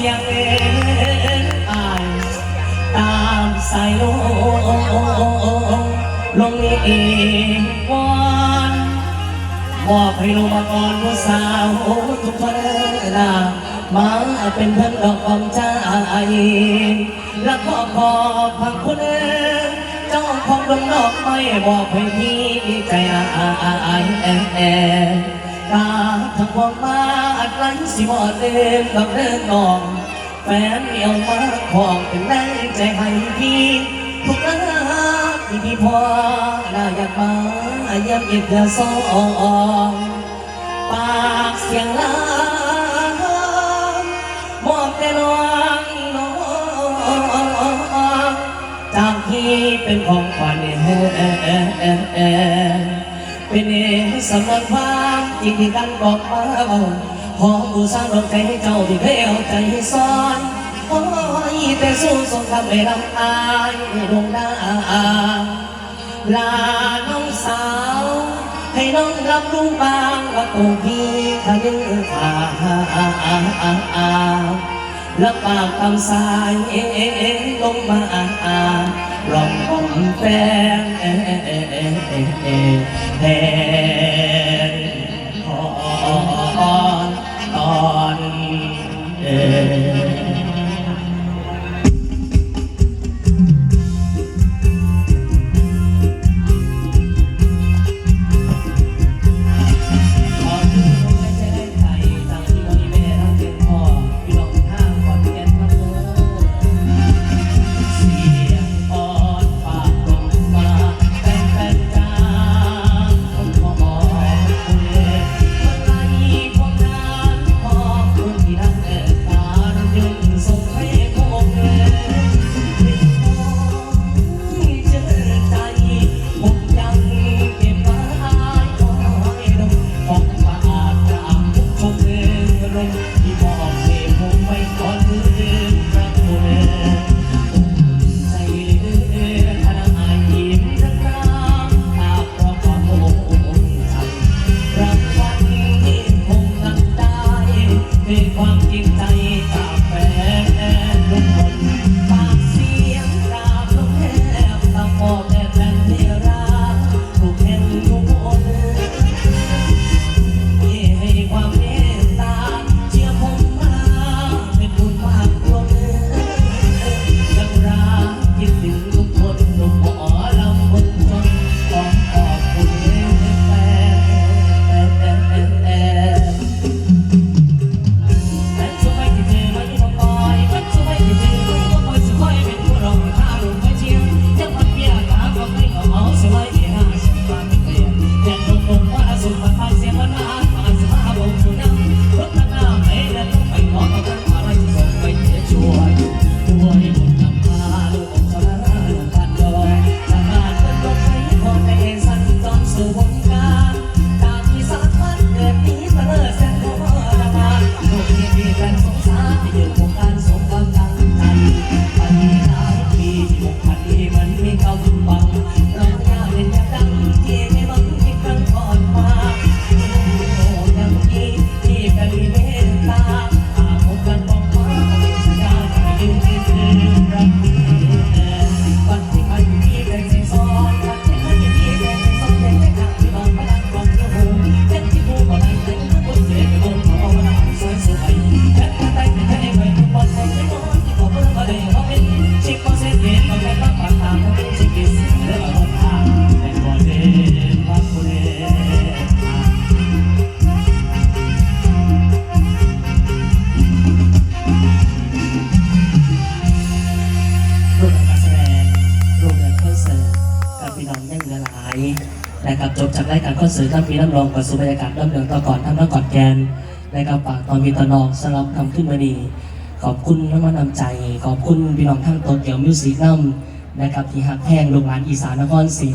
สีอนอายตามสายลมลมนี้เงวอนมอบให้ลมมาก่อนว่าสาวทุกคนนามาเป็นเพื่อนดอกของใจและขอขอบพังคุณเจ้าของดงดอกไม่บอกให้พี่ใจอายตาทั้งวงมา อัดไหลสิบอดเดินกับเดินนองแฟนเหนียวมาของเป็นแรงใจให้พี่ทุกนาที่พี่พอน่าอยากมาเยี่ยมอีกเดือนสองปากเสียงลามอบแต่น้องน้องจากที่เป็นของขวัญ เป็นเองสำนักความจริงที่กันบอกมาเบาหอมบูชาดอกใจให้เจ้าที่เคยเอาใจซ่อนโอ้ยแต่สู้สงครามไม่ลำอายดวงดาลาน้องสาว ให้น้องรับรู้บ้างว่าตัวพี่ขยือขาและปากคำสายลงมาลองผมแฟน แท เป็นความจริงใจ น้องยังเหลือหลายนะครับจบจากรายการคอนเสิร์ตทั้งปีน้ำรองกับสู่บรรยากาศน้ำเดืองต่อก่อนทั้งน้ำก่อนแกนนะครับฝากตอนมีตอนนองสลับคำขึ้นมาดีขอบคุณน้ำมันนำใจ ขอบคุณพี่น้องทั้งโตเกียวมิวสิกน้ำนะครับที่หักแพงโรงงานอีสานนครศรี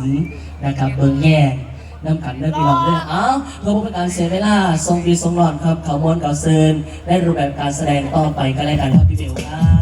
นะครับเบิงแย่น้ำกันเด้อพี่น้องเด้ออ้าวเพื่อบ่เป็นการเสียเวลาทรงดีทรงรอนครับเขามวนเก่าเซินและรูปแบบการแสดงต่อไปก็แล้วกันครับพี่เบลครับ